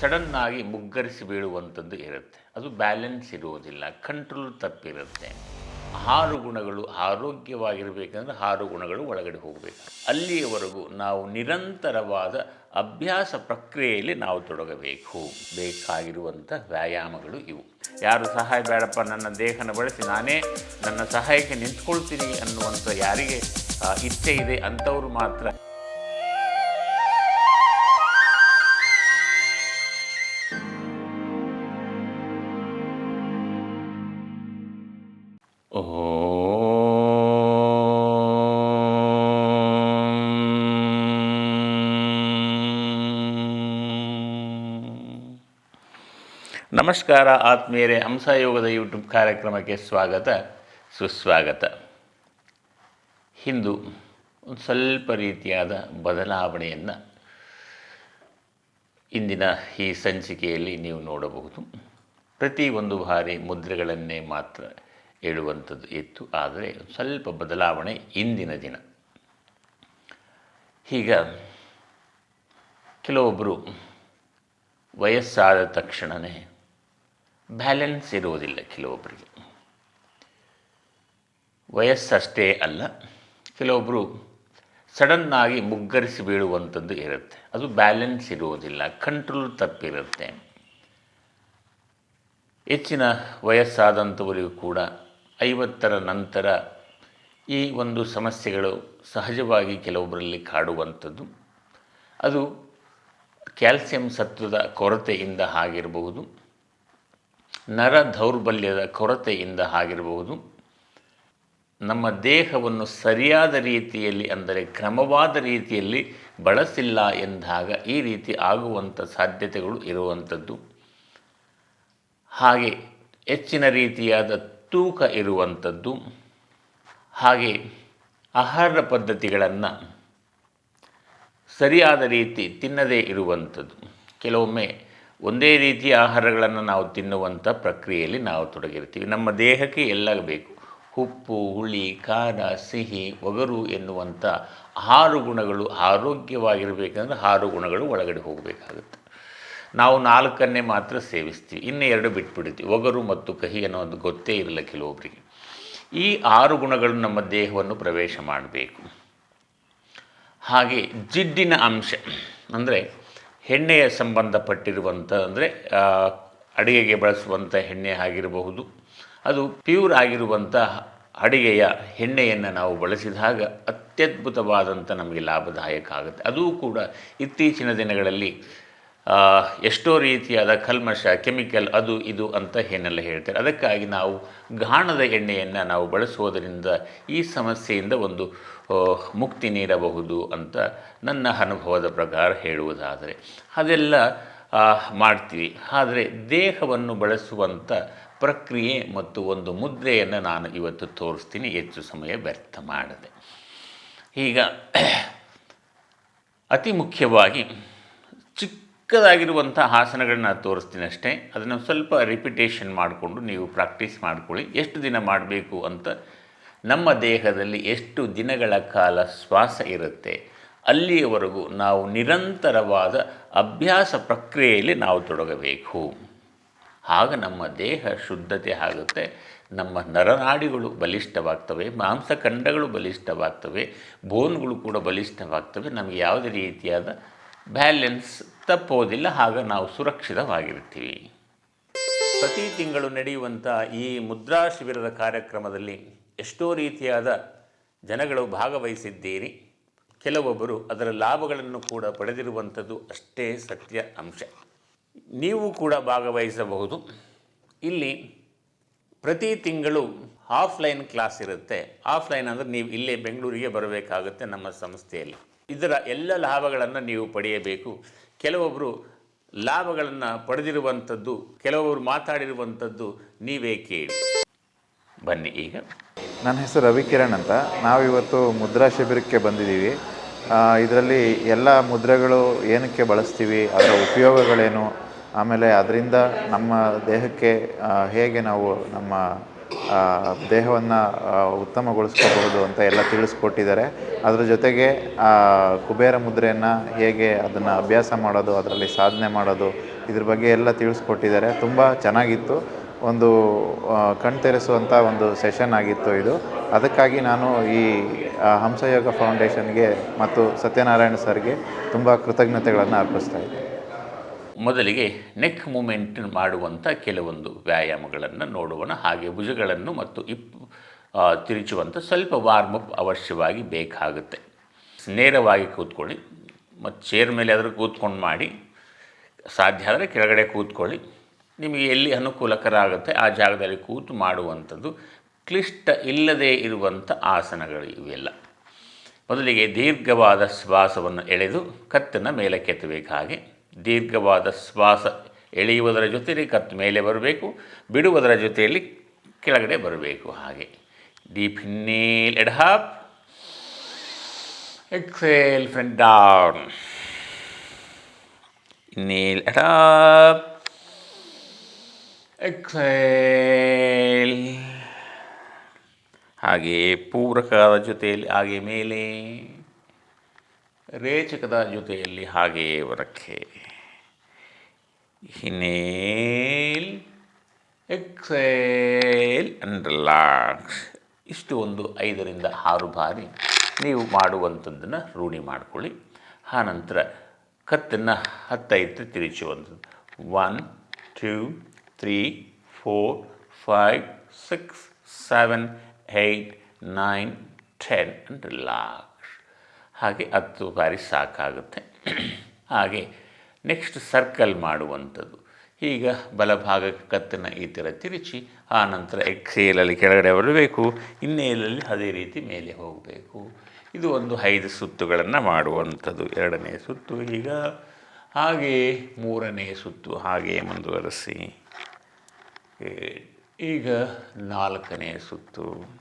ಸಡನ್ನಾಗಿ ಮುಗ್ಗರಿಸಿ ಬೀಳುವಂಥದ್ದು ಇರುತ್ತೆ. ಅದು ಬ್ಯಾಲೆನ್ಸ್ ಇರುವುದಿಲ್ಲ, ಕಂಟ್ರೋಲ್ ತಪ್ಪಿರುತ್ತೆ. ಆರು ಗುಣಗಳು ಆರೋಗ್ಯವಾಗಿರಬೇಕಂದ್ರೆ ಆರು ಗುಣಗಳು ಒಳಗಡೆ ಹೋಗಬೇಕು. ಅಲ್ಲಿಯವರೆಗೂ ನಾವು ನಿರಂತರವಾದ ಅಭ್ಯಾಸ ಪ್ರಕ್ರಿಯೆಯಲ್ಲಿ ನಾವು ತೊಡಗಬೇಕು. ಬೇಕಾಗಿರುವಂಥ ವ್ಯಾಯಾಮಗಳು ಇವು. ಯಾರು ಸಹಾಯ ಬೇಡಪ್ಪ, ನನ್ನ ದೇಹನ ಬಳಸಿ ನಾನೇ ನನ್ನ ಸಹಾಯಕ್ಕೆ ನಿಂತ್ಕೊಳ್ತೀನಿ ಅನ್ನುವಂಥ ಯಾರಿಗೆ ಇಚ್ಛೆ ಇದೆ ಅಂಥವ್ರು ಮಾತ್ರ ನಮಸ್ಕಾರ ಆತ್ಮೀಯರೇ, ಹಂಸಯೋಗದ ಯೂಟ್ಯೂಬ್ ಕಾರ್ಯಕ್ರಮಕ್ಕೆ ಸ್ವಾಗತ, ಸುಸ್ವಾಗತ. ಹಿಂದು, ಒಂದು ಸ್ವಲ್ಪ ರೀತಿಯಾದ ಬದಲಾವಣೆಯನ್ನು ಇಂದಿನ ಈ ಸಂಚಿಕೆಯಲ್ಲಿ ನೀವು ನೋಡಬಹುದು. ಪ್ರತಿ ಒಂದು ಬಾರಿ ಮುದ್ರೆಗಳನ್ನೇ ಮಾತ್ರ ಹೇಳುವಂಥದ್ದು ಇತ್ತು. ಆದರೆ ಸ್ವಲ್ಪ ಬದಲಾವಣೆ ಇಂದಿನ ದಿನ. ಈಗ ಕೆಲವೊಬ್ಬರು ವಯಸ್ಸಾದ ತಕ್ಷಣವೇ ಬ್ಯಾಲೆನ್ಸ್ ಇರುವುದಿಲ್ಲ ಕೆಲವೊಬ್ಬರಿಗೆ ವಯಸ್ಸಷ್ಟೇ ಅಲ್ಲ ಕೆಲವೊಬ್ಬರು ಸಡನ್ನಾಗಿ ಮುಗ್ಗರಿಸಿ ಬೀಳುವಂಥದ್ದು ಇರುತ್ತೆ. ಅದು ಬ್ಯಾಲೆನ್ಸ್ ಇರುವುದಿಲ್ಲ, ಕಂಟ್ರೋಲ್ ತಪ್ಪಿರುತ್ತೆ. ಹೆಚ್ಚಿನ ವಯಸ್ಸಾದಂಥವರಿಗೂ ಕೂಡ ಐವತ್ತರ ನಂತರ ಈ ಒಂದು ಸಮಸ್ಯೆಗಳು ಸಹಜವಾಗಿ ಕೆಲವೊಬ್ಬರಲ್ಲಿ ಕಾಡುವಂಥದ್ದು. ಅದು ಕ್ಯಾಲ್ಸಿಯಂ ಸತ್ವದ ಕೊರತೆಯಿಂದ ಆಗಿರಬಹುದು. ನರ ದೌರ್ಬಲ್ಯದ ಕೊರತೆಯಿಂದ ಆಗಿರಬಹುದು. ನಮ್ಮ ದೇಹವನ್ನು ಸರಿಯಾದ ರೀತಿಯಲ್ಲಿ ಅಂದರೆ ಕ್ರಮವಾದ ರೀತಿಯಲ್ಲಿ ಬಳಸಿಲ್ಲ ಎಂದಾಗ ಈ ರೀತಿ ಆಗುವಂಥ ಸಾಧ್ಯತೆಗಳು ಇರುವಂಥದ್ದು. ಹಾಗೆ ಹೆಚ್ಚಿನ ರೀತಿಯಾದ ತೂಕ ಇರುವಂಥದ್ದು, ಹಾಗೆ ಆಹಾರ ಪದ್ಧತಿಗಳನ್ನು ಸರಿಯಾದ ರೀತಿ ತಿನ್ನದೇ ಇರುವಂಥದ್ದು. ಕೆಲವೊಮ್ಮೆ ಒಂದೇ ರೀತಿಯ ಆಹಾರಗಳನ್ನು ನಾವು ತಿನ್ನುವಂಥ ಪ್ರಕ್ರಿಯೆಯಲ್ಲಿ ನಾವು ತೊಡಗಿರ್ತೀವಿ. ನಮ್ಮ ದೇಹಕ್ಕೆ ಎಲ್ಲ ಬೇಕು. ಉಪ್ಪು, ಹುಳಿ, ಖಾರ, ಸಿಹಿ, ಒಗರು ಎನ್ನುವಂಥ ಆರು ಗುಣಗಳು ಆರೋಗ್ಯವಾಗಿರಬೇಕಂದ್ರೆ ಆರು ಗುಣಗಳು ಒಳಗಡೆ ಹೋಗಬೇಕಾಗುತ್ತೆ. ನಾವು ನಾಲ್ಕನ್ನೇ ಮಾತ್ರ ಸೇವಿಸ್ತೀವಿ, ಇನ್ನು ಎರಡು ಬಿಟ್ಬಿಡ್ತೀವಿ, ಒಗರು ಮತ್ತು ಕಹಿ ಅನ್ನೋದು ಗೊತ್ತೇ ಇರಲ್ಲ ಕೆಲವೊಬ್ಬರಿಗೆ ಈ ಆರು ಗುಣಗಳು ನಮ್ಮ ದೇಹವನ್ನು ಪ್ರವೇಶ ಮಾಡಬೇಕು. ಹಾಗೆ ಜಿಡ್ಡಿನ ಅಂಶ, ಅಂದರೆ ಎಣ್ಣೆಯ ಸಂಬಂಧಪಟ್ಟಿರುವಂಥ, ಅಂದರೆ ಅಡಿಗೆಗೆ ಬಳಸುವಂಥ ಎಣ್ಣೆ ಆಗಿರಬಹುದು. ಅದು ಪ್ಯೂರ್ ಆಗಿರುವಂಥ ಅಡಿಗೆಯ ಎಣ್ಣೆಯನ್ನು ನಾವು ಬಳಸಿದಾಗ ಅತ್ಯದ್ಭುತವಾದಂಥ ನಮಗೆ ಲಾಭದಾಯಕ ಆಗುತ್ತೆ. ಅದೂ ಕೂಡ ಇತ್ತೀಚಿನ ದಿನಗಳಲ್ಲಿ ಎಷ್ಟೋ ರೀತಿಯಾದ ಕಲ್ಮಶ ಕೆಮಿಕಲ್ ಅದು ಇದು ಅಂತ ಏನೆಲ್ಲ ಹೇಳ್ತಾರೆ. ಅದಕ್ಕಾಗಿ ನಾವು ಗಾಣದ ಎಣ್ಣೆಯನ್ನು ನಾವು ಬಳಸುವುದರಿಂದ ಈ ಸಮಸ್ಯೆಯಿಂದ ಒಂದು ಮುಕ್ತಿ ನೀಡಬಹುದು ಅಂತ ನನ್ನ ಅನುಭವದ ಪ್ರಕಾರ ಹೇಳುವುದಾದರೆ. ಅದೆಲ್ಲ ಮಾಡ್ತೀವಿ. ಆದರೆ ದೇಹವನ್ನು ಬಳಸುವಂಥ ಪ್ರಕ್ರಿಯೆ ಮತ್ತು ಒಂದು ಮುದ್ರೆಯನ್ನು ನಾನು ಇವತ್ತು ತೋರಿಸ್ತೀನಿ. ಹೆಚ್ಚು ಸಮಯ ವ್ಯರ್ಥ ಮಾಡದೆ. ಈಗ, ಅತಿ ಮುಖ್ಯವಾಗಿ ಚಿಕ್ಕದಾಗಿರುವಂಥ ಆಸನಗಳನ್ನ ತೋರಿಸ್ತೀನಿ ಅಷ್ಟೇ. ಅದನ್ನು ಸ್ವಲ್ಪ ರಿಪಿಟೇಷನ್ ಮಾಡಿಕೊಂಡು ನೀವು ಪ್ರಾಕ್ಟೀಸ್ ಮಾಡ್ಕೊಳ್ಳಿ. ಎಷ್ಟು ದಿನ ಮಾಡಬೇಕು ಅಂತ ನಮ್ಮ ದೇಹದಲ್ಲಿ ಎಷ್ಟು ದಿನಗಳ ಕಾಲ ಶ್ವಾಸ ಇರುತ್ತೆ, ಅಲ್ಲಿಯವರೆಗೂ ನಾವು ನಿರಂತರವಾದ ಅಭ್ಯಾಸ ಪ್ರಕ್ರಿಯೆಯಲ್ಲಿ ನಾವು ತೊಡಗಬೇಕು. ಆಗ ನಮ್ಮ ದೇಹ ಶುದ್ಧತೆ ಆಗುತ್ತೆ. ನಮ್ಮ ನರನಾಡಿಗಳು ಬಲಿಷ್ಠವಾಗ್ತವೆ, ಮಾಂಸಖಂಡಗಳು ಬಲಿಷ್ಠವಾಗ್ತವೆ ಬೋನ್ಗಳು ಕೂಡ ಬಲಿಷ್ಠವಾಗ್ತವೆ. ನಮಗೆ ಯಾವುದೇ ರೀತಿಯಾದ ಬ್ಯಾಲೆನ್ಸ್ ತಪ್ಪೋದಿಲ್ಲ ಆಗ ನಾವು ಸುರಕ್ಷಿತವಾಗಿರ್ತೀವಿ ಪ್ರತಿ ತಿಂಗಳು ನಡೆಯುವಂಥ ಈ ಮುದ್ರಾ ಶಿಬಿರದ ಕಾರ್ಯಕ್ರಮದಲ್ಲಿ ಎಷ್ಟೋ ರೀತಿಯಾದ ಜನಗಳು ಭಾಗವಹಿಸಿದ್ದೀರಿ. ಕೆಲವೊಬ್ಬರು ಅದರ ಲಾಭಗಳನ್ನು ಕೂಡ ಪಡೆದಿರುವಂಥದ್ದು ಅಷ್ಟೇ ಸತ್ಯ ಅಂಶ. ನೀವು ಕೂಡ ಭಾಗವಹಿಸಬಹುದು. ಇಲ್ಲಿ ಪ್ರತಿ ತಿಂಗಳು ಆಫ್ಲೈನ್ ಕ್ಲಾಸ್ ಇರುತ್ತೆ. ಆಫ್ಲೈನ್ ಅಂದರೆ ನೀವು ಇಲ್ಲೇ ಬೆಂಗಳೂರಿಗೆ ಬರಬೇಕಾಗುತ್ತೆ ನಮ್ಮ ಸಂಸ್ಥೆಯಲ್ಲಿ. ಇದರ ಎಲ್ಲ ಲಾಭಗಳನ್ನು ನೀವು ಪಡೆಯಬೇಕು. ಕೆಲವೊಬ್ಬರು ಲಾಭಗಳನ್ನು ಪಡೆದಿರುವಂಥದ್ದು ಕೆಲವೊಬ್ಬರು ಮಾತಾಡಿರುವಂಥದ್ದು ನೀವೇ ಕೇಳಿ. ಬನ್ನಿ ಈಗ. ನನ್ನ ಹೆಸರು ರವಿಕಿರಣ್ ಅಂತ. ನಾವಿವತ್ತು ಮುದ್ರಾ ಶಿಬಿರಕ್ಕೆ ಬಂದಿದ್ದೀವಿ. ಇದರಲ್ಲಿ ಎಲ್ಲ ಮುದ್ರೆಗಳು ಏನಕ್ಕೆ ಬಳಸ್ತೀವಿ, ಅದರ ಉಪಯೋಗಗಳೇನು, ಆಮೇಲೆ ಅದರಿಂದ ನಮ್ಮ ದೇಹಕ್ಕೆ ಹೇಗೆ ನಾವು ನಮ್ಮ ದೇಹವನ್ನು ಉತ್ತಮಗೊಳಿಸ್ಕೋಬಹುದು ಅಂತ ಎಲ್ಲ ತಿಳಿಸ್ಕೊಟ್ಟಿದ್ದಾರೆ. ಅದರ ಜೊತೆಗೆ ಕುಬೇರ ಮುದ್ರೆಯನ್ನು ಹೇಗೆ ಅದನ್ನು ಅಭ್ಯಾಸ ಮಾಡೋದು, ಅದರಲ್ಲಿ ಸಾಧನೆ ಮಾಡೋದು, ಇದ್ರ ಬಗ್ಗೆ ಎಲ್ಲ ತಿಳಿಸ್ಕೊಟ್ಟಿದ್ದಾರೆ. ತುಂಬ ಚೆನ್ನಾಗಿತ್ತು. ಒಂದು ಕಣ್ತೆರೆಸುವಂಥ ಒಂದು ಸೆಷನ್ ಆಗಿತ್ತು ಇದು. ಅದಕ್ಕಾಗಿ ನಾನು ಈ ಹಂಸಯೋಗ ಫೌಂಡೇಶನ್ಗೆ ಮತ್ತು ಸತ್ಯನಾರಾಯಣ ಸರ್ಗೆ ತುಂಬ ಕೃತಜ್ಞತೆಗಳನ್ನು ಅರ್ಪಿಸ್ತಾ ಇದ್ದೀನಿ. ಮೊದಲಿಗೆ ನೆಕ್ ಮೂಮೆಂಟ್ ಮಾಡುವಂಥ ಕೆಲವೊಂದು ವ್ಯಾಯಾಮಗಳನ್ನು ನೋಡುವಣ. ಹಾಗೆ ಭುಜಗಳನ್ನು ಮತ್ತು ಇಪ್ ತಿರುಚುವಂಥ ಸ್ವಲ್ಪ ವಾರ್ಮಪ್ ಅವಶ್ಯವಾಗಿ ಬೇಕಾಗುತ್ತೆ. ನೇರವಾಗಿ ಕೂತ್ಕೊಳ್ಳಿ. ಮತ್ತು ಚೇರ್ ಮೇಲೆ ಆದರೂ ಕೂತ್ಕೊಂಡು ಮಾಡಿ. ಸಾಧ್ಯ ಆದರೆ ಕೆಳಗಡೆ ಕೂತ್ಕೊಳ್ಳಿ. ನಿಮಗೆ ಎಲ್ಲಿ ಅನುಕೂಲಕರ ಆಗುತ್ತೆ ಆ ಜಾಗದಲ್ಲಿ ಕೂತು ಮಾಡುವಂಥದ್ದು ಕ್ಲಿಷ್ಟ ಇಲ್ಲದೇ ಇರುವಂಥ ಆಸನಗಳು ಇವೆಲ್ಲ. ಮೊದಲಿಗೆ ದೀರ್ಘವಾದ ಶ್ವಾಸವನ್ನು ಎಳೆದು ಕತ್ತನ್ನು ಮೇಲೆ ಕೆತ್ತಬೇಕು ಹಾಗೆ ದೀರ್ಘವಾದ ಶ್ವಾಸ ಎಳೆಯುವುದರ ಜೊತೆಯಲ್ಲಿ ಕತ್ತು ಮೇಲೆ ಬರಬೇಕು, ಬಿಡುವುದರ ಜೊತೆಯಲ್ಲಿ ಕೆಳಗಡೆ ಬರಬೇಕು ಹಾಗೆ. Deep inhale head up exhale front down inhale head up exhale ಹಾಗೆ ಪೂರಕದ ಜೊತೆಯಲ್ಲಿ ಹಾಗೆ ಮೇಲೆ, ರೇಚಕದ ಜೊತೆಯಲ್ಲಿ ಹಾಗೆ ಹೊರಕ್ಕೆ ಹಿನೇಲ್ ಎಕ್ಸೇಲ್ ಅಂಡ್ ರಿಲ್ಯಾಕ್ಸ್ ಇಷ್ಟು ಒಂದು ಐದರಿಂದ ಆರು ಬಾರಿ ನೀವು ಮಾಡುವಂಥದ್ದನ್ನು ರೂಢಿ ಮಾಡಿಕೊಳ್ಳಿ. ಆನಂತರ ಕತ್ತನ್ನು ಹತ್ತೈದು ತಿರುಚುವಂಥದ್ದು. One two three four five six seven eight nine ten and relax ಹಾಗೆ ಹತ್ತು ಬಾರಿ ಸಾಕಾಗುತ್ತೆ. ಹಾಗೆ ನೆಕ್ಸ್ಟ್ ಸರ್ಕಲ್ ಮಾಡುವಂಥದ್ದು. ಈಗ ಬಲಭಾಗಕ್ಕೆ ಕತ್ತನ್ನು ಈ ಥರ ತಿರುಚಿ, ಆ ನಂತರ ಎಕ್ಸೇಲಲ್ಲಿ ಕೆಳಗಡೆ ಬರಬೇಕು, ಇನ್ನೇಲಲ್ಲಿ ಅದೇ ರೀತಿ ಮೇಲೆ ಹೋಗಬೇಕು. ಇದು ಒಂದು ಐದು ಸುತ್ತುಗಳನ್ನು ಮಾಡುವಂಥದ್ದು. ಎರಡನೇ ಸುತ್ತು ಈಗ ಹಾಗೆಯೇ ಮೂರನೇ ಸುತ್ತು ಹಾಗೆ ಮುಂದುವರಿಸಿ. ಈಗ ನಾಲ್ಕನೇ ಸುತ್ತು.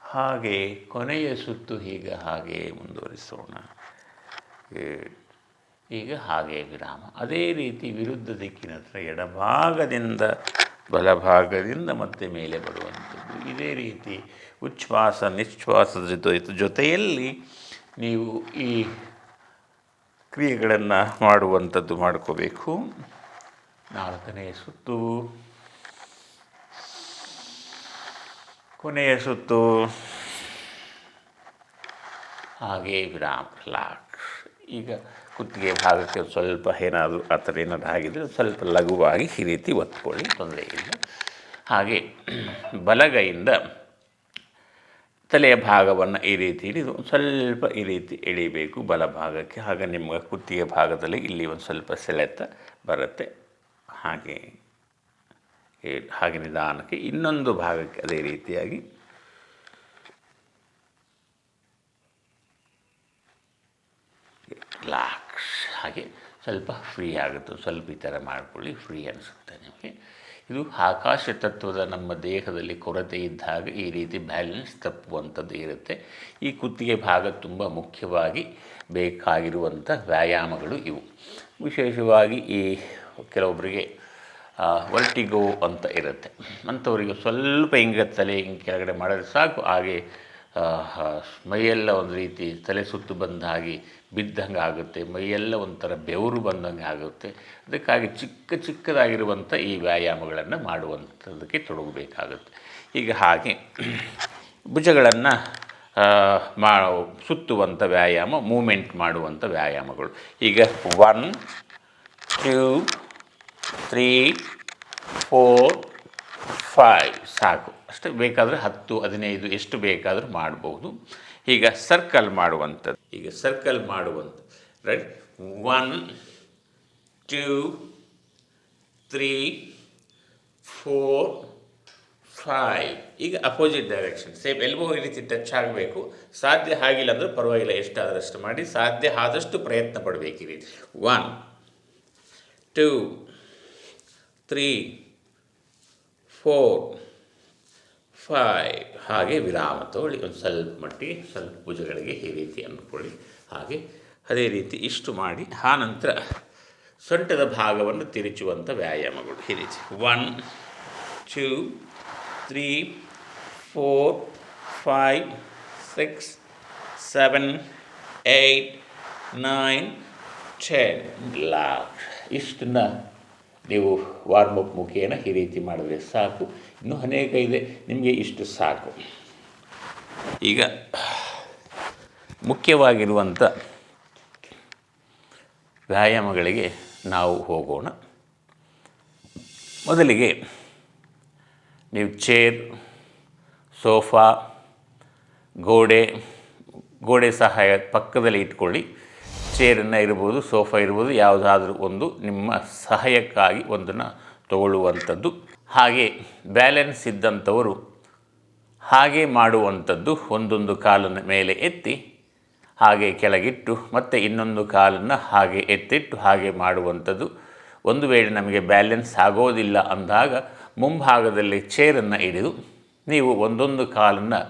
ಹಾಗೆ ಕೊನೆಯ ಸುತ್ತು ಈಗ ಹಾಗೆ ಮುಂದುವರಿಸೋಣ. ಈಗ ಹಾಗೆ ವಿರಾಮ. ಅದೇ ರೀತಿ ವಿರುದ್ಧ ದಿಕ್ಕಿನ ಹತ್ರ ಎಡಭಾಗದಿಂದ ಬಲಭಾಗದಿಂದ ಮತ್ತೆ ಮೇಲೆ ಬರುವಂಥದ್ದು. ಇದೇ ರೀತಿ ಉಚ್ಛ್ವಾಸ, ನಿಶ್ವಾಸದ ಜೊತೆ ಜೊತೆಯಲ್ಲಿ ನೀವು ಈ ಕ್ರಿಯೆಗಳನ್ನು ಮಾಡುವಂಥದ್ದು ಮಾಡ್ಕೋಬೇಕು. ನಾಲ್ಕನೇ ಸುತ್ತು. ಕೊನೆಯ ಸುತ್ತು. ಹಾಗೆ ವಿರಾಮ. ರಿಲ್ಯಾಕ್ಸ್ ಈಗ ಕುತ್ತಿಗೆ ಭಾಗಕ್ಕೆ ಸ್ವಲ್ಪ ಏನಾದರೂ ಆ ಥರ ಏನಾದರೂ ಆಗಿದ್ದರೆ ಸ್ವಲ್ಪ ಲಘುವಾಗಿ ಈ ರೀತಿ ಒತ್ಕೊಳ್ಳಿ, ತೊಂದರೆ ಇಲ್ಲ. ಹಾಗೆ ಬಲಗೈಯಿಂದ ತಲೆಯ ಭಾಗವನ್ನು ಈ ರೀತಿ ಹಿಡಿದು ಸ್ವಲ್ಪ ಈ ರೀತಿ ಎಳಿಬೇಕು ಬಲಭಾಗಕ್ಕೆ ಆಗ ನಿಮ್ಗೆ ಕುತ್ತಿಗೆ ಭಾಗದಲ್ಲಿ ಇಲ್ಲಿ ಒಂದು ಸ್ವಲ್ಪ ಸೆಳೆತ ಬರುತ್ತೆ. ಹಾಗೆ ಹಾಗೆ ನಿಧಾನಕ್ಕೆ ಇನ್ನೊಂದು ಭಾಗಕ್ಕೆ ಅದೇ ರೀತಿಯಾಗಿ ರಿಲ್ಯಾಕ್ಸ್ ಹಾಗೆ ಸ್ವಲ್ಪ ಫ್ರೀ ಆಗುತ್ತೆ. ಸ್ವಲ್ಪ ಈ ಥರ ಮಾಡಿಕೊಳ್ಳಿ ಫ್ರೀ ಅನಿಸುತ್ತೆ ನಿಮಗೆ. ಇದು ಆಕಾಶ ತತ್ವದ ನಮ್ಮ ದೇಹದಲ್ಲಿ ಕೊರತೆ ಇದ್ದಾಗ ಈ ರೀತಿ ಬ್ಯಾಲೆನ್ಸ್ ತಪ್ಪುವಂಥದ್ದು ಇರುತ್ತೆ. ಈ ಕುತ್ತಿಗೆ ಭಾಗ ತುಂಬ ಮುಖ್ಯವಾಗಿ ಬೇಕಾಗಿರುವಂಥ ವ್ಯಾಯಾಮಗಳು ಇವು. ವಿಶೇಷವಾಗಿ ಈ ಕೆಲವೊಬ್ಬರಿಗೆ ವರ್ಟಿಗೋ ಅಂತ ಇರುತ್ತೆ. ಅಂಥವರಿಗೆ ಸ್ವಲ್ಪ ಹಿಂಗೆ ತಲೆ ಹಿಂಗೆ ಕೆಳಗಡೆ ಮಾಡಿದ್ರೆ ಸಾಕು. ಹಾಗೆ ಮೈಯೆಲ್ಲ ಒಂದು ರೀತಿ ತಲೆ ಸುತ್ತು ಬಂದ ಹಾಗೆ ಬಿದ್ದಂಗೆ ಆಗುತ್ತೆ ಮೈಯೆಲ್ಲ ಒಂಥರ ಬೆವರು ಬಂದಂಗೆ ಆಗುತ್ತೆ. ಅದಕ್ಕಾಗಿ ಚಿಕ್ಕ ಚಿಕ್ಕದಾಗಿರುವಂಥ ಈ ವ್ಯಾಯಾಮಗಳನ್ನು ಮಾಡುವಂಥದ್ದಕ್ಕೆ ತೊಡಗಬೇಕಾಗುತ್ತೆ. ಈಗ ಹಾಗೆ ಭುಜಗಳನ್ನು ಮಾ, ಸುತ್ತುವಂಥ ವ್ಯಾಯಾಮ, ಮೂಮೆಂಟ್ ಮಾಡುವಂಥ ವ್ಯಾಯಾಮಗಳು. ಈಗ one, two, three, four, five ಸಾಕು. ಅಷ್ಟೇ ಬೇಕಾದರೆ ಹತ್ತು, ಹದಿನೈದು, ಎಷ್ಟು ಬೇಕಾದರೂ ಮಾಡ್ಬೋದು. ಈಗ ಸರ್ಕಲ್ ಮಾಡುವಂಥದ್ದು. ಈಗ ಸರ್ಕಲ್ ಮಾಡುವಂಥದ್ದು. Right one two three four five ಈಗ ಅಪೋಸಿಟ್ ಡೈರೆಕ್ಷನ್ ಸೇಮ್ ಎಲ್ಬೋ ಈ ರೀತಿ ಟಚ್ ಆಗಬೇಕು. ಸಾಧ್ಯ ಆಗಿಲ್ಲ ಅಂದರೆ ಪರವಾಗಿಲ್ಲ ಎಷ್ಟಾದಷ್ಟು ಮಾಡಿ ಸಾಧ್ಯ ಆದಷ್ಟು ಪ್ರಯತ್ನ ಪಡಬೇಕು ಈ ರೀತಿ one two three four five ಹಾಗೆ ವಿರಾಮ ತಗೊಳ್ಳಿ ಒಂದು ಸ್ವಲ್ಪ ಮಟ್ಟಿಗೆ ಸ್ವಲ್ಪ ಭುಜಗಳಿಗೆ ಈ ರೀತಿ ಅಂದ್ಕೊಳ್ಳಿ. ಹಾಗೆ ಅದೇ ರೀತಿ ಇಷ್ಟು ಮಾಡಿ ಆನಂತರ ನಂತರ ಸೊಂಟದ ಭಾಗವನ್ನು ತಿರುಚುವಂಥ ವ್ಯಾಯಾಮಗಳು. ಈ ರೀತಿ. One two three four five six seven eight nine ten lock ಇಷ್ಟನ್ನು ನೀವು ವಾರ್ಮಪ್ ಮುಖೇನ ಈ ರೀತಿ ಮಾಡಿದ್ರೆ ಸಾಕು. ಇನ್ನೂ ಅನೇಕ ಇದೆ. ನಿಮಗೆ ಇಷ್ಟು ಸಾಕು. ಈಗ ಮುಖ್ಯವಾಗಿರುವಂಥ ವ್ಯಾಯಾಮಗಳಿಗೆ ನಾವು ಹೋಗೋಣ. ಮೊದಲಿಗೆ ನೀವು ಚೇರ್ ಸೋಫಾ ಗೋಡೆ ಗೋಡೆ ಸಹಾಯ ಪಕ್ಕದಲ್ಲಿ ಇಟ್ಕೊಳ್ಳಿ. ಚೇರನ್ನು ಇರ್ಬೋದು, ಸೋಫಾ ಇರ್ಬೋದು, ಯಾವುದಾದ್ರೂ ಒಂದು ನಿಮ್ಮ ಸಹಾಯಕ್ಕಾಗಿ ಒಂದನ್ನು ತಗೊಳ್ಳುವಂಥದ್ದು. ಹಾಗೆ ಬ್ಯಾಲೆನ್ಸ್ ಇದ್ದಂಥವರು ಹಾಗೆ ಮಾಡುವಂಥದ್ದು ಒಂದೊಂದು ಕಾಲನ್ನು ಮೇಲೆ ಎತ್ತಿ, ಹಾಗೆ ಕೆಳಗಿಟ್ಟು, ಮತ್ತು ಇನ್ನೊಂದು ಕಾಲನ್ನು ಹಾಗೆ ಎತ್ತಿಟ್ಟು ಹಾಗೆ ಮಾಡುವಂಥದ್ದು. ಒಂದು ವೇಳೆ ನಮಗೆ ಬ್ಯಾಲೆನ್ಸ್ ಆಗೋದಿಲ್ಲ ಅಂದಾಗ ಮುಂಭಾಗದಲ್ಲಿ ಚೇರನ್ನು ಹಿಡಿದು, ನೀವು ಒಂದೊಂದು ಕಾಲನ್ನು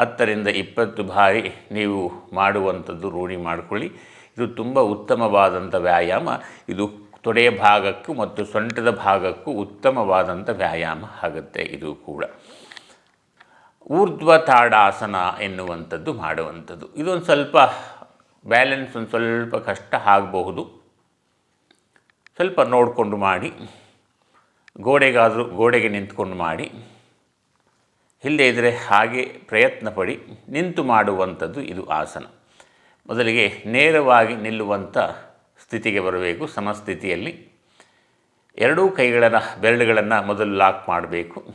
ಹತ್ತರಿಂದ ಇಪ್ಪತ್ತು ಬಾರಿ ನೀವು ಮಾಡುವಂಥದ್ದು ರೂಢಿ ಮಾಡಿಕೊಳ್ಳಿ. ಇದು ತುಂಬ ಉತ್ತಮವಾದಂಥ ವ್ಯಾಯಾಮ. ಇದು ತೊಡೆಯ ಭಾಗಕ್ಕೂ ಮತ್ತು ಸೊಂಟದ ಭಾಗಕ್ಕೂ ಉತ್ತಮವಾದಂಥ ವ್ಯಾಯಾಮ ಆಗುತ್ತೆ ಇದು ಕೂಡ. ಊರ್ಧ್ವ ತಾಡಾಸನ ಎನ್ನುವಂಥದ್ದು ಮಾಡುವಂಥದ್ದು. ಇದೊಂದು ಸ್ವಲ್ಪ ಬ್ಯಾಲೆನ್ಸ್ ಒಂದು ಸ್ವಲ್ಪ ಕಷ್ಟ ಆಗಬಹುದು. ಸ್ವಲ್ಪ ನೋಡಿಕೊಂಡು ಮಾಡಿ. ಗೋಡೆಗಾದರೂ ಗೋಡೆಗೆ ನಿಂತ್ಕೊಂಡು ಮಾಡಿ. ಇಲ್ಲದೇ ಇದ್ದರೆ ಹಾಗೆ ಪ್ರಯತ್ನ ಪಡಿ ನಿಂತು ಮಾಡುವಂಥದ್ದು ಇದು ಆಸನ. ಮೊದಲಿಗೆ ನೇರವಾಗಿ ನಿಲ್ಲುವಂಥ ಸ್ಥಿತಿಗೆ ಬರಬೇಕು. ಸಮಸ್ಥಿತಿಯಲ್ಲಿ ಎರಡೂ ಕೈಗಳನ್ನು, ಬೆರಳುಗಳನ್ನು ಮೊದಲು ಲಾಕ್ ಮಾಡಬೇಕು.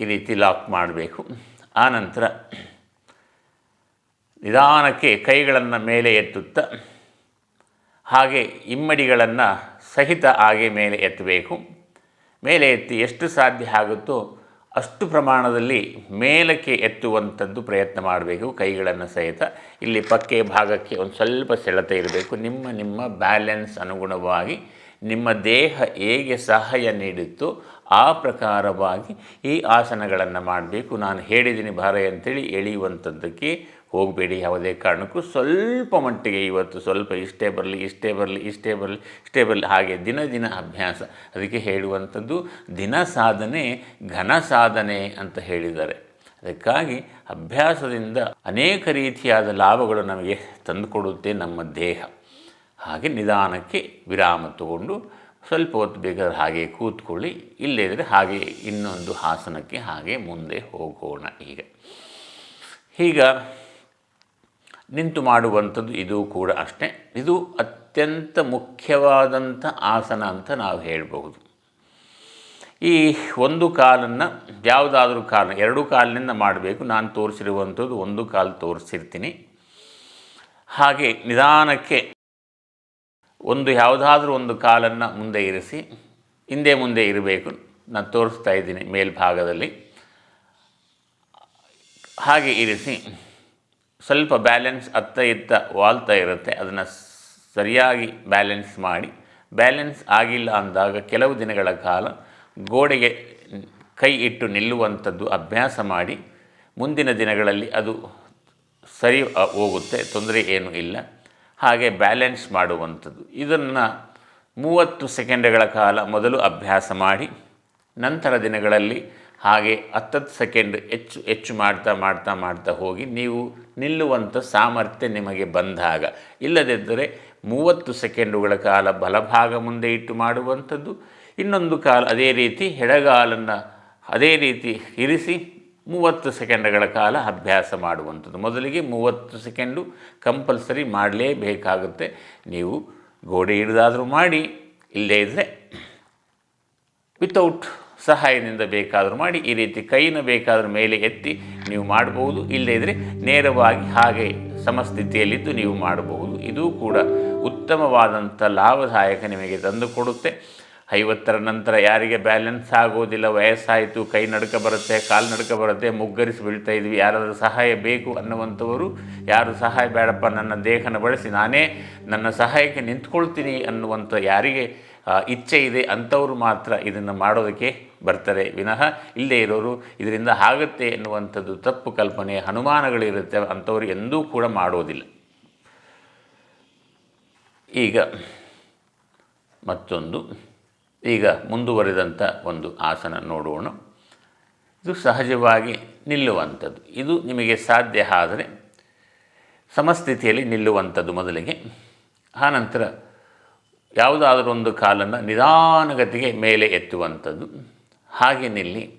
ಈ ರೀತಿ ಲಾಕ್ ಮಾಡಬೇಕು. ಆನಂತರ ನಿಧಾನಕ್ಕೆ ಕೈಗಳನ್ನು ಮೇಲೆ ಎತ್ತುತ್ತಾ ಹಾಗೆ ಇಮ್ಮಡಿಗಳನ್ನು ಸಹಿತ ಹಾಗೆ ಮೇಲೆ ಎತ್ತಬೇಕು. ಮೇಲೆ ಎತ್ತಿ ಎಷ್ಟು ಸಾಧ್ಯ ಆಗುತ್ತೋ ಅಷ್ಟು ಪ್ರಮಾಣದಲ್ಲಿ ಮೇಲಕ್ಕೆ ಎತ್ತುವಂಥದ್ದು ಪ್ರಯತ್ನ ಮಾಡಬೇಕು, ಕೈಗಳನ್ನು ಸಹಿತ. ಇಲ್ಲಿ ಪಕ್ಕೆ ಭಾಗಕ್ಕೆ ಒಂದು ಸ್ವಲ್ಪ ಸೆಳೆತ ಇರಬೇಕು. ನಿಮ್ಮ ನಿಮ್ಮ ಬ್ಯಾಲೆನ್ಸ್ ಅನುಗುಣವಾಗಿ ನಿಮ್ಮ ದೇಹ ಹೇಗೆ ಸಹಾಯ ನೀಡುತ್ತೋ ಆ ಪ್ರಕಾರವಾಗಿ ಈ ಆಸನಗಳನ್ನು ಮಾಡಬೇಕು. ನಾನು ಹೇಳಿದ್ದೀನಿ ಭಾರ ಅಂತೇಳಿ ಎಳೆಯುವಂಥದ್ದಕ್ಕೆ ಹೋಗಬೇಡಿ ಯಾವುದೇ ಕಾರಣಕ್ಕೂ ಸ್ವಲ್ಪ ಮಟ್ಟಿಗೆ ಇವತ್ತು ಸ್ವಲ್ಪ ಇಷ್ಟೇ ಬರಲಿ ಇಷ್ಟೇ ಬರಲಿ ಇಷ್ಟೇ ಬರಲಿ ಇಷ್ಟೇ ಬರಲಿ. ಹಾಗೆ ದಿನ ದಿನ ಅಭ್ಯಾಸ. ಅದಕ್ಕೆ ಹೇಳುವಂಥದ್ದು ದಿನ ಸಾಧನೆ, ಘನ ಸಾಧನೆ ಅಂತ ಹೇಳಿದ್ದಾರೆ. ಅದಕ್ಕಾಗಿ ಅಭ್ಯಾಸದಿಂದ ಅನೇಕ ರೀತಿಯಾದ ಲಾಭಗಳು ನಮಗೆ ತಂದುಕೊಡುತ್ತೆ ನಮ್ಮ ದೇಹ. ಹಾಗೆ ನಿಧಾನಕ್ಕೆ ವಿರಾಮ ತಗೊಂಡು ಸ್ವಲ್ಪ ಹೊತ್ತು ಬೇಕಾದ್ರೆ ಹಾಗೆ ಕೂತ್ಕೊಳ್ಳಿ. ಇಲ್ಲೇ ಇದ್ದರೆ ಹಾಗೆ ಇನ್ನೊಂದು ಹಾಸನಕ್ಕೆ ಹಾಗೆ ಮುಂದೆ ಹೋಗೋಣ ಈಗ. ಈಗ ನಿಂತು ಮಾಡುವಂಥದ್ದು ಇದು ಕೂಡ ಅಷ್ಟೇ. ಇದು ಅತ್ಯಂತ ಮುಖ್ಯವಾದಂಥ ಆಸನ ಅಂತ ನಾವು ಹೇಳಬಹುದು. ಈ ಒಂದು ಕಾಲನ್ನು ಯಾವುದಾದ್ರೂ ಕಾಲ ಎರಡು ಕಾಲಿನಿಂದ ಮಾಡಬೇಕು. ನಾನು ತೋರಿಸಿರುವಂಥದ್ದು ಒಂದು ಕಾಲು ತೋರಿಸಿರ್ತೀನಿ. ಹಾಗೆ ನಿಧಾನಕ್ಕೆ ಒಂದು ಯಾವುದಾದ್ರೂ ಒಂದು ಕಾಲನ್ನು ಮುಂದೆ ಇರಿಸಿ, ಹಿಂದೆ ಮುಂದೆ ಇರಬೇಕು. ನಾನು ತೋರಿಸ್ತಾ ಇದ್ದೀನಿ ಮೇಲ್ಭಾಗದಲ್ಲಿ. ಹಾಗೆ ಇರಿಸಿ. ಸ್ವಲ್ಪ ಬ್ಯಾಲೆನ್ಸ್ ಅತ್ತ ಇತ್ತ ವಾಲ್ತಾ ಇರುತ್ತೆ, ಅದನ್ನು ಸರಿಯಾಗಿ ಬ್ಯಾಲೆನ್ಸ್ ಮಾಡಿ. ಬ್ಯಾಲೆನ್ಸ್ ಆಗಿಲ್ಲ ಅಂದಾಗ ಕೆಲವು ದಿನಗಳ ಕಾಲ ಗೋಡೆಗೆ ಕೈ ಇಟ್ಟು ನಿಲ್ಲುವಂಥದ್ದು ಅಭ್ಯಾಸ ಮಾಡಿ, ಮುಂದಿನ ದಿನಗಳಲ್ಲಿ ಅದು ಸರಿ ಹೋಗುತ್ತೆ, ತೊಂದರೆ ಏನೂ ಇಲ್ಲ. ಹಾಗೆ ಬ್ಯಾಲೆನ್ಸ್ ಮಾಡುವಂಥದ್ದು. ಇದನ್ನು ಮೂವತ್ತು ಸೆಕೆಂಡ್ಗಳ ಕಾಲ ಮೊದಲು ಅಭ್ಯಾಸ ಮಾಡಿ, ನಂತರ ದಿನಗಳಲ್ಲಿ ಹಾಗೆ ಹತ್ತತ್ತು ಸೆಕೆಂಡ್ ಹೆಚ್ಚು ಹೆಚ್ಚು ಮಾಡ್ತಾ ಮಾಡ್ತಾ ಮಾಡ್ತಾ ಹೋಗಿ ನೀವು ನಿಲ್ಲುವಂಥ ಸಾಮರ್ಥ್ಯ ನಿಮಗೆ ಬಂದಾಗ. ಇಲ್ಲದಿದ್ದರೆ ಮೂವತ್ತು ಸೆಕೆಂಡುಗಳ ಕಾಲ ಬಲಭಾಗ ಮುಂದೆ ಇಟ್ಟು ಮಾಡುವಂಥದ್ದು. ಇನ್ನೊಂದು ಕಾಲ ಅದೇ ರೀತಿ ಎಡಗಾಲನ್ನು ಅದೇ ರೀತಿ ಇರಿಸಿ ಮೂವತ್ತು ಸೆಕೆಂಡ್ಗಳ ಕಾಲ ಅಭ್ಯಾಸ ಮಾಡುವಂಥದ್ದು. ಮೊದಲಿಗೆ ಮೂವತ್ತು ಸೆಕೆಂಡು ಕಂಪಲ್ಸರಿ ಮಾಡಲೇಬೇಕಾಗುತ್ತೆ. ನೀವು ಗೋಡೆ ಹಿಡಿದಾದರೂ ಮಾಡಿ, ಇಲ್ಲದೇ ಇದ್ದರೆ ವಿತೌಟ್ ಸಹಾಯದಿಂದ ಬೇಕಾದರೂ ಮಾಡಿ, ಈ ರೀತಿ ಕೈನ ಬೇಕಾದರೂ ಮೇಲೆ ಎತ್ತಿ ನೀವು ಮಾಡಬಹುದು. ಇಲ್ಲದೇ ಇದ್ದರೆ ನೇರವಾಗಿ ಹಾಗೆ ಸಮಸ್ಥಿತಿಯಲ್ಲಿದ್ದು ನೀವು ಮಾಡಬಹುದು. ಇದು ಕೂಡ ಉತ್ತಮವಾದಂಥ ಲಾಭದಾಯಕ ನಿಮಗೆ ತಂದುಕೊಡುತ್ತೆ ಐವತ್ತರ ನಂತರ ಯಾರಿಗೆ ಬ್ಯಾಲೆನ್ಸ್ ಆಗೋದಿಲ್ಲ, ವಯಸ್ಸಾಯಿತು, ಕೈ ನಡ್ಕ ಬರುತ್ತೆ, ಕಾಲು ನಡ್ಕ ಬರುತ್ತೆ, ಮುಗ್ಗರಿಸಿ ಬೀಳ್ತಾ ಇದ್ವಿ, ಯಾರಾದರೂ ಸಹಾಯ ಬೇಕು ಅನ್ನುವಂಥವರು, ಯಾರು ಸಹಾಯ ಬೇಡಪ್ಪ, ನನ್ನ ದೇಹನ ಬಳಸಿ, ನಾನೇ ನನ್ನ ಸಹಾಯಕ್ಕೆ ನಿಂತ್ಕೊಳ್ತೀನಿ ಅನ್ನುವಂಥ ಯಾರಿಗೆ ಇಚ್ಛೆ ಇದೆ ಅಂಥವ್ರು ಮಾತ್ರ ಇದನ್ನು ಮಾಡೋದಕ್ಕೆ ಬರ್ತಾರೆ. ವಿನಃ ಇಲ್ಲದೇ ಇರೋರು ಇದರಿಂದ ಆಗುತ್ತೆ ಎನ್ನುವಂಥದ್ದು ತಪ್ಪು ಕಲ್ಪನೆ ಅನುಮಾನಗಳಿರುತ್ತೆ ಅಂಥವ್ರು ಎಂದೂ ಕೂಡ ಮಾಡೋದಿಲ್ಲ. ಈಗ ಮತ್ತೊಂದು. ಈಗ ಮುಂದುವರೆದಂಥ ಒಂದು ಆಸನ ನೋಡೋಣ. ಇದು ಸಹಜವಾಗಿ ನಿಲ್ಲುವಂಥದ್ದು. ಇದು ನಿಮಗೆ ಸಾಧ್ಯ ಆದರೆ ಸಮಸ್ಥಿತಿಯಲ್ಲಿ ನಿಲ್ಲುವಂಥದ್ದು ಮೊದಲಿಗೆ. ಆನಂತರ ಯಾವುದಾದ್ರೂ ಒಂದು ಕಾಲನ್ನು ನಿಧಾನಗತಿಗೆ ಮೇಲೆ ಎತ್ತುವಂಥದ್ದು. ಹಾಗೆ ನಿಲ್ಲಿ.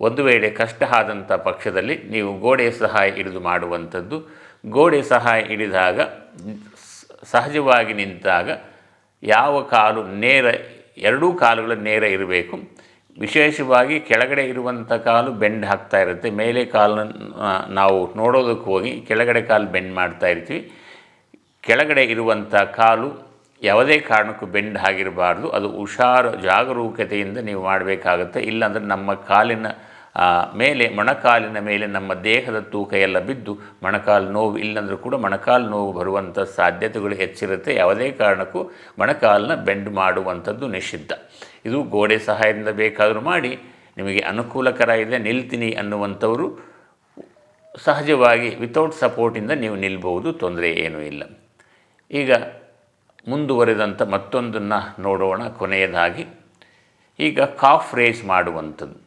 ಒಂದು ವೇಳೆ ಕಷ್ಟ ಆದಂಥ ಪಕ್ಷದಲ್ಲಿ ನೀವು ಗೋಡೆ ಸಹಾಯ ಹಿಡಿದು ಮಾಡುವಂಥದ್ದು. ಗೋಡೆ ಸಹಾಯ ಹಿಡಿದಾಗ, ಸಹಜವಾಗಿ ನಿಂತಾಗ ಯಾವ ಕಾಲು ನೇರ, ಎರಡೂ ಕಾಲುಗಳು ನೇರ ಇರಬೇಕು. ವಿಶೇಷವಾಗಿ ಕೆಳಗಡೆ ಇರುವಂಥ ಕಾಲು ಬೆಂಡ್ ಹಾಕ್ತಾ ಇರುತ್ತೆ. ಮೇಲೆ ಕಾಲನ್ನು ನಾವು ನೋಡೋದಕ್ಕೆ ಹೋಗಿ ಕೆಳಗಡೆ ಕಾಲು ಬೆಂಡ್ ಮಾಡ್ತಾ ಇರ್ತೀವಿ. ಕೆಳಗಡೆ ಇರುವಂಥ ಕಾಲು ಯಾವುದೇ ಕಾರಣಕ್ಕೂ ಬೆಂಡ್ ಆಗಿರಬಾರ್ದು. ಅದು ಹುಷಾರು, ಜಾಗರೂಕತೆಯಿಂದ ನೀವು ಮಾಡಬೇಕಾಗುತ್ತೆ. ಇಲ್ಲಾಂದರೆ ನಮ್ಮ ಕಾಲಿನ ಮೇಲೆ, ಮೊಣಕಾಲಿನ ಮೇಲೆ ನಮ್ಮ ದೇಹದ ತೂಕ ಎಲ್ಲ ಬಿದ್ದು ಮೊಣಕಾಲು ನೋವು, ಇಲ್ಲಾಂದರೂ ಕೂಡ ಮೊಣಕಾಲು ನೋವು ಬರುವಂಥ ಸಾಧ್ಯತೆಗಳು ಹೆಚ್ಚಿರುತ್ತೆ. ಯಾವುದೇ ಕಾರಣಕ್ಕೂ ಮೊಣಕಾಲನ್ನ ಬೆಂಡ್ ಮಾಡುವಂಥದ್ದು ನಿಷಿದ್ಧ. ಇದು ಗೋಡೆ ಸಹಾಯದಿಂದ ಬೇಕಾದರೂ ಮಾಡಿ. ನಿಮಗೆ ಅನುಕೂಲಕರ ಇದೆ, ನಿಲ್ತೀನಿ ಅನ್ನುವಂಥವರು ಸಹಜವಾಗಿ ವಿತೌಟ್ ಸಪೋರ್ಟಿಂದ ನೀವು ನಿಲ್ಬೋದು ತೊಂದರೆ ಏನೂ ಇಲ್ಲ. ಈಗ ಮುಂದುವರೆದಂಥ ಮತ್ತೊಂದನ್ನು ನೋಡೋಣ. ಕೊನೆಯದಾಗಿ ಈಗ ಕಾಫ್ ರೇಸ್ ಮಾಡುವಂಥದ್ದು.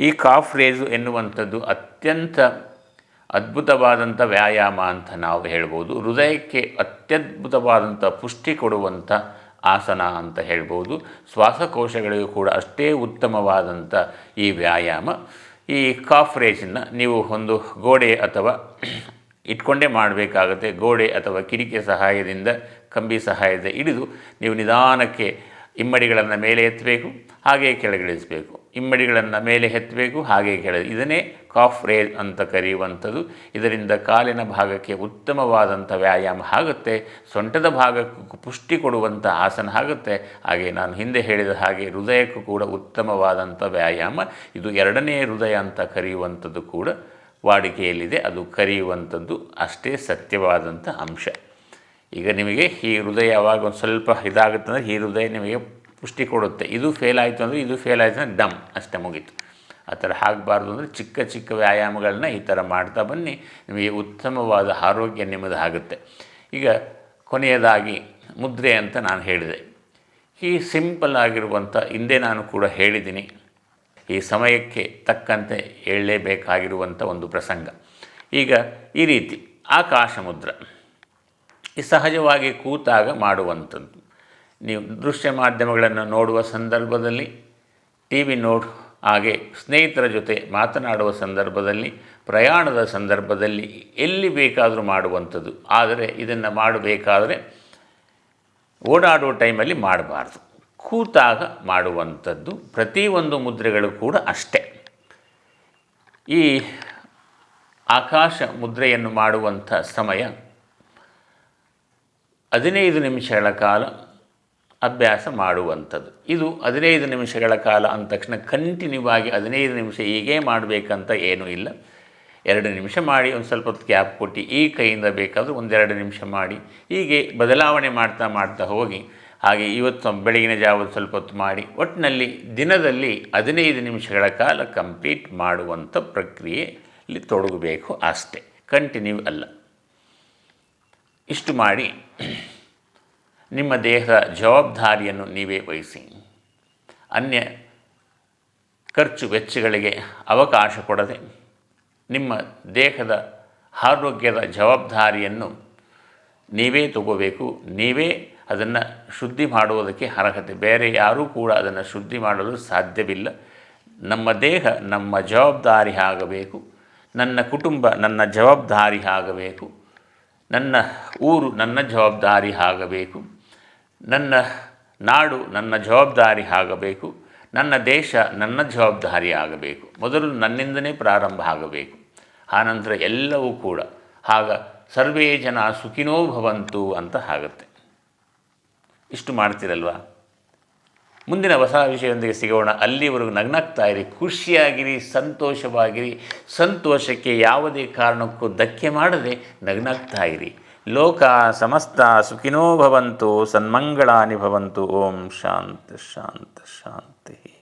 ಈ ಕಾಫ್ ರೇಸು ಎನ್ನುವಂಥದ್ದು ಅತ್ಯಂತ ಅದ್ಭುತವಾದಂಥ ವ್ಯಾಯಾಮ ಅಂತ ನಾವು ಹೇಳ್ಬೋದು. ಹೃದಯಕ್ಕೆ ಅತ್ಯದ್ಭುತವಾದಂಥ ಪುಷ್ಟಿ ಕೊಡುವಂಥ ಆಸನ ಅಂತ ಹೇಳ್ಬೋದು. ಶ್ವಾಸಕೋಶಗಳಿಗೂ ಕೂಡ ಅಷ್ಟೇ ಉತ್ತಮವಾದಂಥ ಈ ವ್ಯಾಯಾಮ. ಈ ಕಾಫ್ ರೇಸನ್ನು ನೀವು ಒಂದು ಗೋಡೆ ಅಥವಾ ಇಟ್ಕೊಂಡೇ ಮಾಡಬೇಕಾಗುತ್ತೆ. ಗೋಡೆ ಅಥವಾ ಕಿರಿಕೆ ಸಹಾಯದಿಂದ, ಕಂಬಿ ಸಹಾಯದಿಂದ ಹಿಡಿದು ನೀವು ನಿಧಾನಕ್ಕೆ ಇಮ್ಮಡಿಗಳನ್ನು ಮೇಲೆ ಎತ್ತಬೇಕು ಹಾಗೆ ಕೆಳಗಿಳಿಸಬೇಕು ಇಮ್ಮಡಿಗಳನ್ನು ಮೇಲೆ ಎತ್ತಬೇಕು ಹಾಗೆ ಕೆಳ ಇದನ್ನೇ ಕಾಫ್ ರೇಜ್ ಅಂತ ಕರೆಯುವಂಥದ್ದು. ಇದರಿಂದ ಕಾಲಿನ ಭಾಗಕ್ಕೆ ಉತ್ತಮವಾದಂಥ ವ್ಯಾಯಾಮ ಆಗುತ್ತೆ. ಸೊಂಟದ ಭಾಗಕ್ಕೂ ಪುಷ್ಟಿ ಕೊಡುವಂಥ ಆಸನ ಆಗುತ್ತೆ. ಹಾಗೆ ನಾನು ಹಿಂದೆ ಹೇಳಿದ ಹಾಗೆ ಹೃದಯಕ್ಕೂ ಕೂಡ ಉತ್ತಮವಾದಂಥ ವ್ಯಾಯಾಮ. ಇದು ಎರಡನೇ ಹೃದಯ ಅಂತ ಕರೆಯುವಂಥದ್ದು ಕೂಡ. ವಾಡಿಕೆಯಲ್ಲಿದೆ, ಅದು ಕರೆಯುವಂಥದ್ದು ಅಷ್ಟೇ ಸತ್ಯವಾದಂಥ ಅಂಶ. ಈಗ ನಿಮಗೆ ಈ ಹೃದಯ ಯಾವಾಗ ಒಂದು ಸ್ವಲ್ಪ ಇದಾಗುತ್ತೆ ಅಂದರೆ ಈ ಹೃದಯ ನಿಮಗೆ ಪುಷ್ಟಿ ಕೊಡುತ್ತೆ. ಇದು ಫೇಲ್ ಆಯಿತು ಅಂದರೆ ಇದು ಫೇಲ್ ಆಯಿತು ಅಂದರೆ ಡಮ್ ಅಷ್ಟೇ ಮುಗೀತು. ಆ ಥರ ಆಗಬಾರ್ದು ಅಂದರೆ ಚಿಕ್ಕ ಚಿಕ್ಕ ವ್ಯಾಯಾಮಗಳನ್ನ ಈ ಥರ ಮಾಡ್ತಾ ಬನ್ನಿ, ನಿಮಗೆ ಉತ್ತಮವಾದ ಆರೋಗ್ಯ ನಿಮ್ಮದು ಆಗುತ್ತೆ ಈಗ ಕೊನೆಯದಾಗಿ ಮುದ್ರೆ ಅಂತ ನಾನು ಹೇಳಿದೆ. ಈ ಸಿಂಪಲ್ ಆಗಿರುವಂಥ ಹಿಂದೆ ನಾನು ಕೂಡ ಹೇಳಿದ್ದೀನಿ. ಈ ಸಮಯಕ್ಕೆ ತಕ್ಕಂತೆ ಹೇಳಲೇಬೇಕಾಗಿರುವಂಥ ಒಂದು ಪ್ರಸಂಗ. ಈಗ ಈ ರೀತಿ ಆಕಾಶ ಮುದ್ರ. ಈ ಸಹಜವಾಗಿ ಕೂತಾಗ ಮಾಡುವಂಥದ್ದು. ನೀವು ದೃಶ್ಯ ಮಾಧ್ಯಮಗಳನ್ನು ನೋಡುವ ಸಂದರ್ಭದಲ್ಲಿ ಟಿ ವಿ ನೋಡು ಹಾಗೆ ಸ್ನೇಹಿತರ ಜೊತೆ ಮಾತನಾಡುವ ಸಂದರ್ಭದಲ್ಲಿ, ಪ್ರಯಾಣದ ಸಂದರ್ಭದಲ್ಲಿ ಎಲ್ಲಿ ಬೇಕಾದರೂ ಮಾಡುವಂಥದ್ದು. ಆದರೆ ಇದನ್ನು ಮಾಡಬೇಕಾದರೆ ಓಡಾಡುವ ಟೈಮಲ್ಲಿ ಮಾಡಬಾರ್ದು. ಕೂತಾಗ ಮಾಡುವಂಥದ್ದು ಪ್ರತಿಯೊಂದು ಮುದ್ರೆಗಳು ಕೂಡ ಅಷ್ಟೇ. ಈ ಆಕಾಶ ಮುದ್ರೆಯನ್ನು ಮಾಡುವಂಥ ಸಮಯ ಹದಿನೈದು ನಿಮಿಷಗಳ ಕಾಲ ಅಭ್ಯಾಸ ಮಾಡುವಂಥದ್ದು. ಇದು ಹದಿನೈದು ನಿಮಿಷಗಳ ಕಾಲ ಅಂದ ತಕ್ಷಣ ಕಂಟಿನ್ಯೂ ಆಗಿ ಹದಿನೈದು ನಿಮಿಷ ಹೀಗೇ ಮಾಡಬೇಕಂತ ಏನೂ ಇಲ್ಲ. ಎರಡು ನಿಮಿಷ ಮಾಡಿ ಒಂದು ಸ್ವಲ್ಪ ಹೊತ್ತು ಗ್ಯಾಪ್ ಕೊಟ್ಟು ಈ ಕೈಯಿಂದ ಬೇಕಾದರೂ ಒಂದೆರಡು ನಿಮಿಷ ಮಾಡಿ ಹೀಗೆ ಬದಲಾವಣೆ ಮಾಡ್ತಾ ಮಾಡ್ತಾ ಹೋಗಿ ಹಾಗೆ ಇವತ್ತು ಬೆಳಗಿನ ಜಾವ ಸ್ವಲ್ಪ ಹೊತ್ತು ಮಾಡಿ ಒಟ್ಟಿನಲ್ಲಿ ದಿನದಲ್ಲಿ ಹದಿನೈದು ನಿಮಿಷಗಳ ಕಾಲ ಕಂಪ್ಲೀಟ್ ಮಾಡುವಂಥ ಪ್ರಕ್ರಿಯೆಯಲ್ಲಿ ತೊಡಗಬೇಕು ಅಷ್ಟೇ ಕಂಟಿನ್ಯೂ ಅಲ್ಲ. ಇಷ್ಟು ಮಾಡಿ, ನಿಮ್ಮ ದೇಹದ ಜವಾಬ್ದಾರಿಯನ್ನು ನೀವೇ ವಹಿಸಿ. ಅನ್ಯ ಖರ್ಚು ವೆಚ್ಚಗಳಿಗೆ ಅವಕಾಶ ಕೊಡದೆ ನಿಮ್ಮ ದೇಹದ ಆರೋಗ್ಯದ ಜವಾಬ್ದಾರಿಯನ್ನು ನೀವೇ ತಗೋಬೇಕು, ನೀವೇ ಅದನ್ನು ಶುದ್ಧಿ ಮಾಡುವುದಕ್ಕೆ ಅರ್ಹತೆ. ಬೇರೆ ಯಾರೂ ಕೂಡ ಅದನ್ನು ಶುದ್ಧಿ ಮಾಡಲು ಸಾಧ್ಯವಿಲ್ಲ. ನಮ್ಮ ದೇಹ ನಮ್ಮ ಜವಾಬ್ದಾರಿ ಆಗಬೇಕು. ನನ್ನ ಕುಟುಂಬ ನನ್ನ ಜವಾಬ್ದಾರಿ ಆಗಬೇಕು. ನನ್ನ ಊರು ನನ್ನ ಜವಾಬ್ದಾರಿ ಆಗಬೇಕು. ನನ್ನ ನಾಡು ನನ್ನ ಜವಾಬ್ದಾರಿ ಆಗಬೇಕು. ನನ್ನ ದೇಶ ನನ್ನ ಜವಾಬ್ದಾರಿ ಆಗಬೇಕು. ಮೊದಲು ನನ್ನಿಂದನೇ ಪ್ರಾರಂಭ ಆಗಬೇಕು. ಆನಂತರ ಎಲ್ಲವೂ ಕೂಡ. ಆಗ ಸರ್ವೇ ಜನ ಸುಖಿನೋ ಭವಂತು ಅಂತ ಆಗುತ್ತೆ. ಇಷ್ಟು ಮಾಡ್ತೀರಲ್ವಾ? ಮುಂದಿನ ಹೊಸ ವಿಷಯದೊಂದಿಗೆ ಸಿಗೋಣ. ಅಲ್ಲಿವರೆಗೂ ನಗ್ನಾಗ್ತಾ ಇರಿ ಖುಷಿಯಾಗಿರಿ, ಸಂತೋಷವಾಗಿರಿ. ಸಂತೋಷಕ್ಕೆ ಯಾವುದೇ ಕಾರಣಕ್ಕೂ ಧಕ್ಕೆ ಮಾಡದೆ ನಗ್ನಾಗ್ತಾ ಇರಿ ಲೋಕ ಸಮಸ್ತ ಸುಖಿನೋ ಭವಂತು, ಸನ್ಮಂಗಳಾನಿ ಭವಂತು. ಓಂ ಶಾಂತ ಶಾಂತ, ಶಾಂತಿ.